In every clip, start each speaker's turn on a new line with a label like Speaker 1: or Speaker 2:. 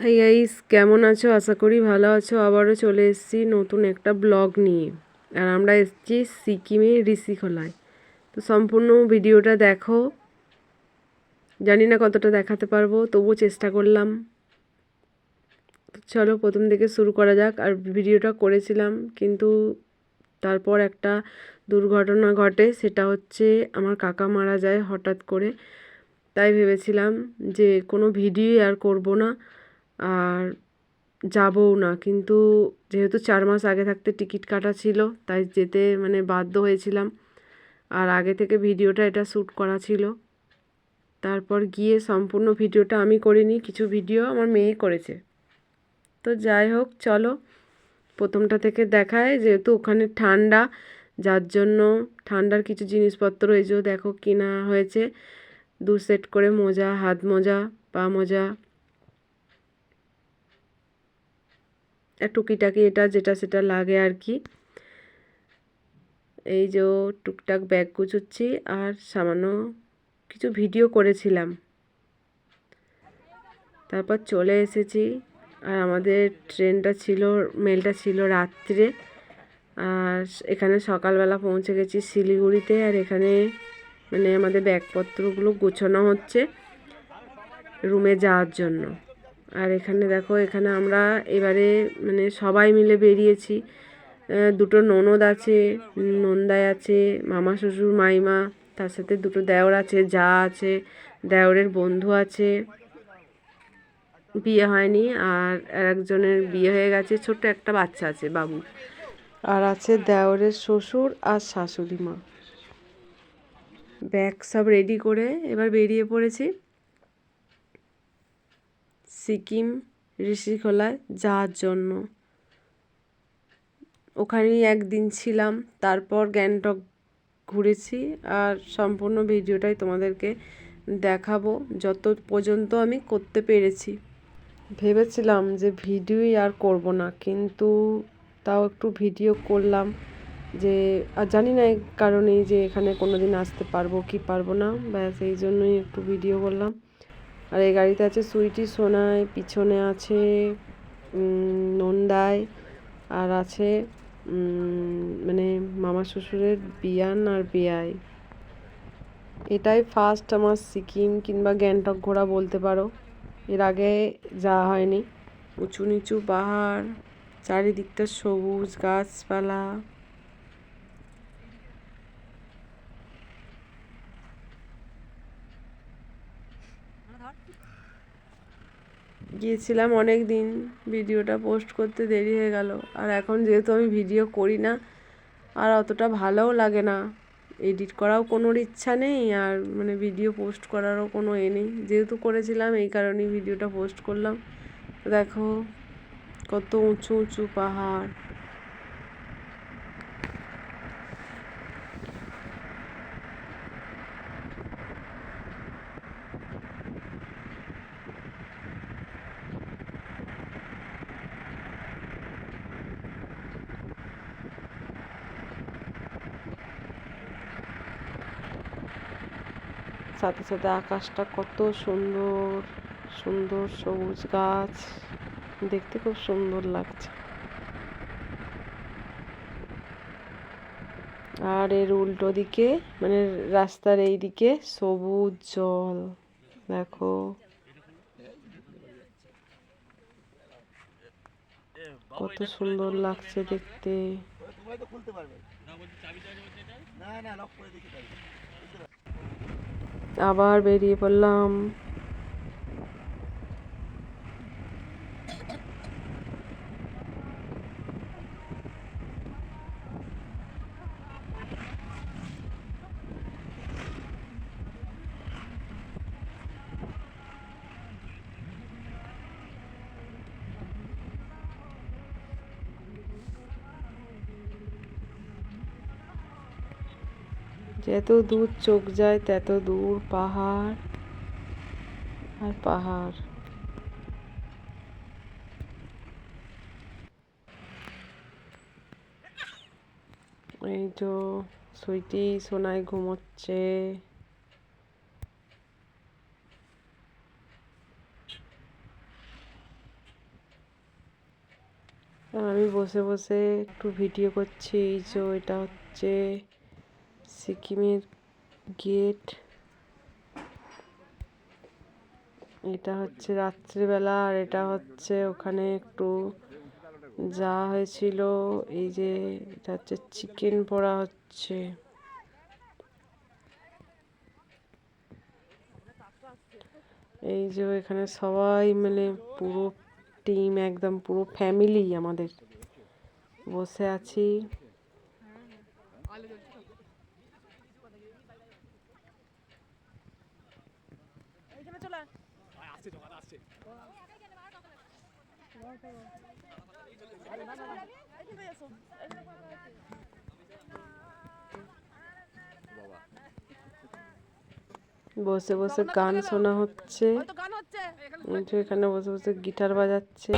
Speaker 1: Hi guys কেমন আছো? আশা করি ভালো আছো। আবারও চলে এসেছি নতুন একটা ব্লগ নিয়ে। আর আমরা এসেছি সিকিমে ঋষিখোলায়। তো সম্পূর্ণ ভিডিওটা দেখো। জানি না কতটা দেখাতে পারব, তবুও চেষ্টা করলাম। চলো, প্রথম থেকে শুরু করা যাক। আর ভিডিওটা করেছিলাম, কিন্তু তারপর একটা দুর্ঘটনা ঘটে। সেটা হচ্ছে আমার কাকা মারা যায় হঠাৎ করে। তাই ভেবেছিলাম যে কোনো ভিডিও আর করব না। আর যাবও না। কিন্তু যেহেতু চার মাস আগে থাকতে টিকিট কাটা ছিল, তাই যেতে মানে বাধ্য হয়েছিলাম। আর আগে থেকে ভিডিওটা এটা শ্যুট করা ছিল। তারপর গিয়ে সম্পূর্ণ ভিডিওটা আমি করিনি, কিছু ভিডিও আমার মেয়ে করেছে। তো যাই হোক, চলো। প্রথমটা থেকে দেখায়, যেহেতু ওখানে ঠান্ডা, যার জন্য ঠান্ডার কিছু জিনিসপত্র এই যে দেখো কেনা হয়েছে। দু সেট করে মোজা, হাত মোজা, পা মোজা টুকিটাকি এটা যেটা সেটা লাগে আর কি। এই যে টুকটাক ব্যাগ গুছোচ্ছি আর সামান্য কিছু ভিডিও করেছিলাম। তারপর চলে এসেছি আর আমাদের ট্রেনটা ছিল, মেলটা ছিল রাত্রে। আর এখানে সকালবেলা পৌঁছে গেছি শিলিগুড়িতে আর এখানে মানে আমাদের ব্যাগপত্রগুলো গোছানো হচ্ছে রুমে যাওয়ার জন্য। আর এখানে দেখো, এখানে আমরা এবারে মানে সবাই মিলে বেরিয়েছি। দুটো ননদ আছে, নন্দাই আছে, মামা শ্বশুর, মাইমা, তার সাথে দুটো দেওর আছে, যা আছে, দেওরের বন্ধু আছে। বিয়ে হয়নি আর একজনের বিয়ে হয়ে গেছে, ছোট্ট একটা বাচ্চা আছে, বাবু। আর আছে দেওরের শ্বশুর আর শাশুড়ি মা। ব্যাগ সব রেডি করে এবার বেরিয়ে পড়েছি। সিকিম ঋষিখোলায় যাওয়ার জন্য। ওখানেই একদিন ছিলাম, তারপর গ্যাংটক ঘুরেছি আর সম্পূর্ণ ভিডিওটাই তোমাদেরকে দেখাবো, যত পর্যন্ত আমি করতে পেরেছি। ভেবেছিলাম যে ভিডিওই আর করব না, কিন্তু তাও একটু ভিডিও করলাম যে, আর জানি না এই কারণেই যে এখানে কোনো দিন আসতে পারব কি পারব না, ব্যাস এই জন্যই একটু ভিডিও করলাম। আর এই গাড়িতে আছে সুইটি সোনায় পিছনে আছে নন্দায় আর আছে মানে মামা শ্বশুরের বিয়ান আর বিয়াই। এটাই ফার্স্ট আমার সিকিম কিংবা গ্যাংটক ঘোরা বলতে পারো। এর আগে যাওয়া হয়নি। উঁচু নিচু পাহাড়, চারিদিকটা সবুজ গাছপালা। গিয়েছিলাম অনেক দিন ভিডিওটা পোস্ট করতে দেরি হয়ে গেল। আর এখন যেহেতু আমি ভিডিও করি না, আর অতটা ভালোও লাগে না। এডিট করাও কোনো ইচ্ছা নেই, আর মানে ভিডিও পোস্ট করারও কোনো এ নেই। যেহেতু করেছিলাম, এই কারণেই ভিডিওটা পোস্ট করলাম। দেখো, কত উঁচু উঁচু পাহাড়। সাথে সাথে আকাশটা কত সুন্দর সুন্দর সবুজ গাছ। দেখতে খুব সুন্দর লাগছে। আর এর উল্টো দিকে মানে রাস্তার এই দিকে সবুজ জল, দেখো। কত সুন্দর লাগছে দেখতে। না না লক করে আবার বেরিয়ে পড়লাম। যত দূর চোখ যায়, তত দূর পাহাড় আর পাহাড়। এই তো সুইটি সোনায় ঘুমোচ্ছে। আমি বসে বসে একটু ভিডিও করছি, এই যে এটা হচ্ছে সিকিমের গেট। এটা হচ্ছে রাত্রিবেলা আর এটা হচ্ছে ওখানে একটু যা হয়েছিল। এই যে এটা হচ্ছে চিকেন পোড়া হচ্ছে। এই যে এখানে সবাই মিলে পুরো টিম, একদম পুরো ফ্যামিলি আমাদের বসে আছি। বসে বসে গান শোনা হচ্ছে। এখানে বসে বসে গিটার বাজাচ্ছে।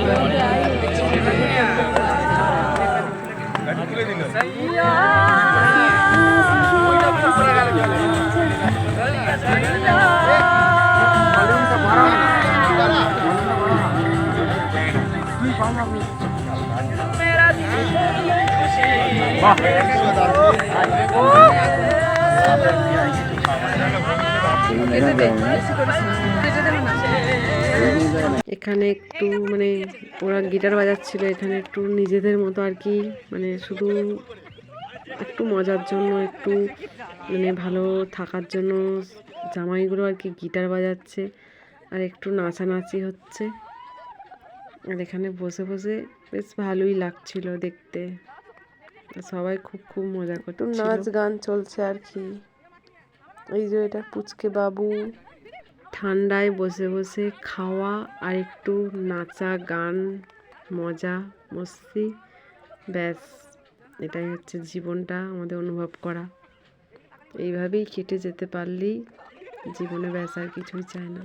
Speaker 1: এখানে একটু মানে ওরা গিটার বাজাচ্ছিল, এখানে একটু নিজেদের মতো আর কি মানে শুধু একটু মজার জন্য, একটু মানে ভালো থাকার জন্য জামাইগুলো আর কি গিটার বাজাচ্ছে আর একটু নাচানাচি হচ্ছে। আর এখানে বসে বসে বেশ ভালোই লাগছিল দেখতে। সবাই খুব খুব মজা করতো নাচ গান চলছে আর কি। এই যে এটা পুচকে বাবু। ঠান্ডায় বসে বসে খাওয়া আর একটু নাচা গান মজা মস্তি ব্যাস। এটাই হচ্ছে জীবনটা আমাদের অনুভব করা। এইভাবেই কেটে যেতে পারলেই জীবনে ব্যাস আর কিছুই চাই না।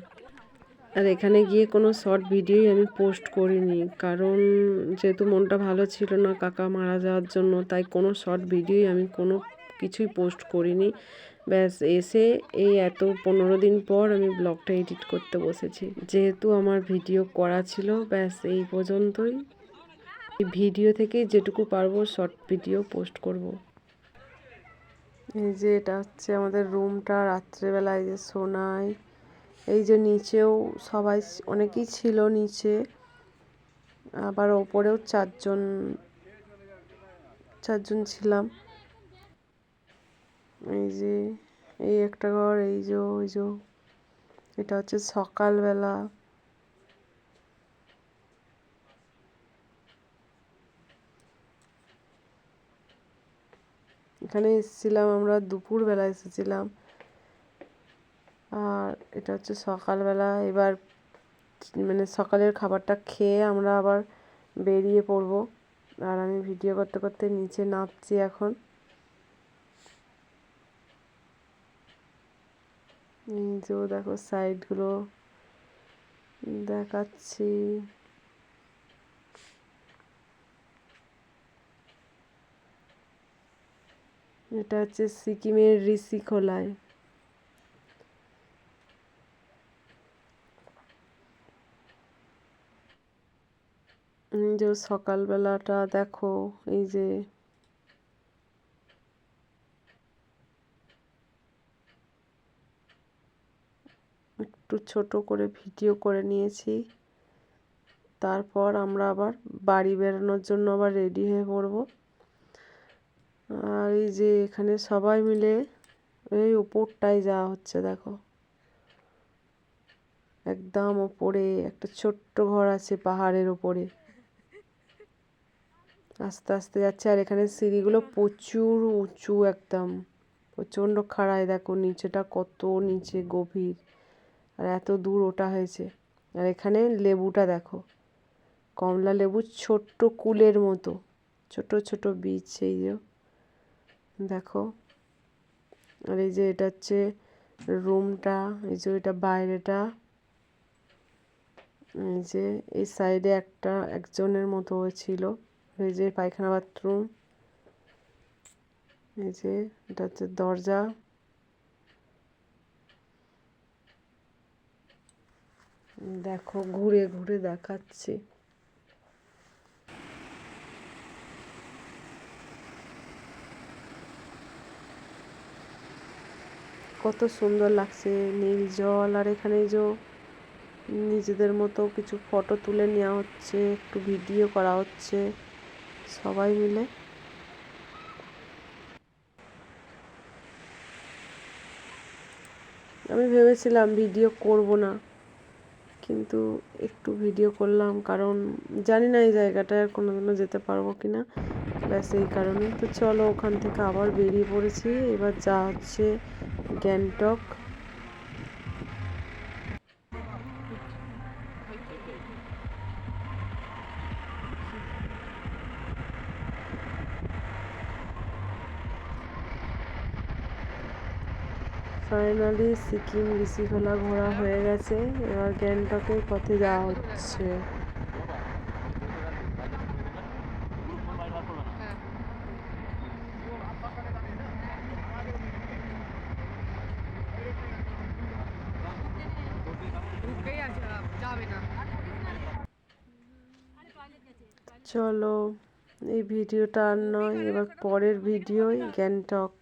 Speaker 1: আর এখানে গিয়ে কোনো শর্ট ভিডিওই আমি পোস্ট করিনি। কারণ যেহেতু মনটা ভালো ছিল না, কাকা মারা যাওয়ার জন্য, তাই কোনো শর্ট ভিডিওই আমি কোনো কিছুই পোস্ট করিনি। ব্যাস, এসে এই এত পনেরো দিন পর আমি ব্লগটা এডিট করতে বসেছি। যেহেতু আমার ভিডিও করা ছিল, ব্যাস, এই পর্যন্তই। ভিডিও থেকেই যেটুকু পারব, শর্ট ভিডিও পোস্ট করব। এই যে, এটা হচ্ছে আমাদের রুমটা, রাত্রেবেলায় যে শোনায় এই যে নিচেও সবাই অনেকেই ছিল নিচে, আবার ওপরেও চারজন চারজন ছিলাম। এই যে, এই একটা ঘর, এই যে, ওই যে, এটা হচ্ছে সকালবেলা। এখানে এসেছিলাম আমরা, দুপুরবেলা এসেছিলাম। আর এটা হচ্ছে সকালবেলা, এবার মানে সকালের খাবারটা খেয়ে আমরা আবার বেরিয়ে পড়ব। আর আমি ভিডিও করতে করতে নিচে নামছি এখন। যে দেখো সাইডগুলো দেখাচ্ছি। এটা হচ্ছে সিকিমের ঋষি ঋষিখোলায় এই যে সকালবেলাটা দেখো, এই যে একটু ছোট করে ভিডিও করে নিয়েছি। তারপর আমরা আবার বাড়ি বেরোনোর জন্য আবার রেডি হয়ে পড়ব। আর এই যে এখানে সবাই মিলে এই ওপরটায় যাওয়া হচ্ছে, দেখো। একদম ওপরে একটা ছোট্ট ঘর আছে পাহাড়ের ওপরে। আস্তে আস্তে যাচ্ছে আর এখানে সিঁড়িগুলো প্রচুর উঁচু একদম। প্রচণ্ড খাড়ায়, দেখো নিচেটা কত নিচে গভীর। আর এত দূর ওটা হয়েছে। আর এখানে লেবুটা দেখো, কমলা লেবু ছোট্ট কুলের মতো, ছোট ছোট বীজ এই যে। দেখো, আর এই যে এটা হচ্ছে রুমটা, এই যে এটা বাইরেটা, এই যে এই সাইডে একটা একজনের মতো ছিল এই যে পায়খানা বাথরুম, এই যে এটা হচ্ছে দরজা। দেখো, ঘুরে ঘুরে দেখাচ্ছি। কত সুন্দর লাগছে, নীল জল, আর এখানে যে নিজেদের মতো কিছু ফটো তুলে নেওয়া হচ্ছে, একটু ভিডিও করা হচ্ছে। সবাই মিলে। আমি ভেবেছিলাম ভিডিও করব না, কিন্তু একটু ভিডিও করলাম, কারণ জানি না এই জায়গাটায় আর কোনোদিনও যেতে পারব কি না ব্যাস, এই কারণে তো চলো, ওখান থেকে আবার বেরিয়ে পড়েছি। এবার যা হচ্ছে গ্যাংটক। ফাইনালি সিকিম ঋষিখোলা ঘোরা হয়ে গেছে। এবার গ্যাংটকের পথে যাওয়া হচ্ছে। চলো, এই ভিডিওটা আর নয়, এবার পরের ভিডিওই গ্যাংটক।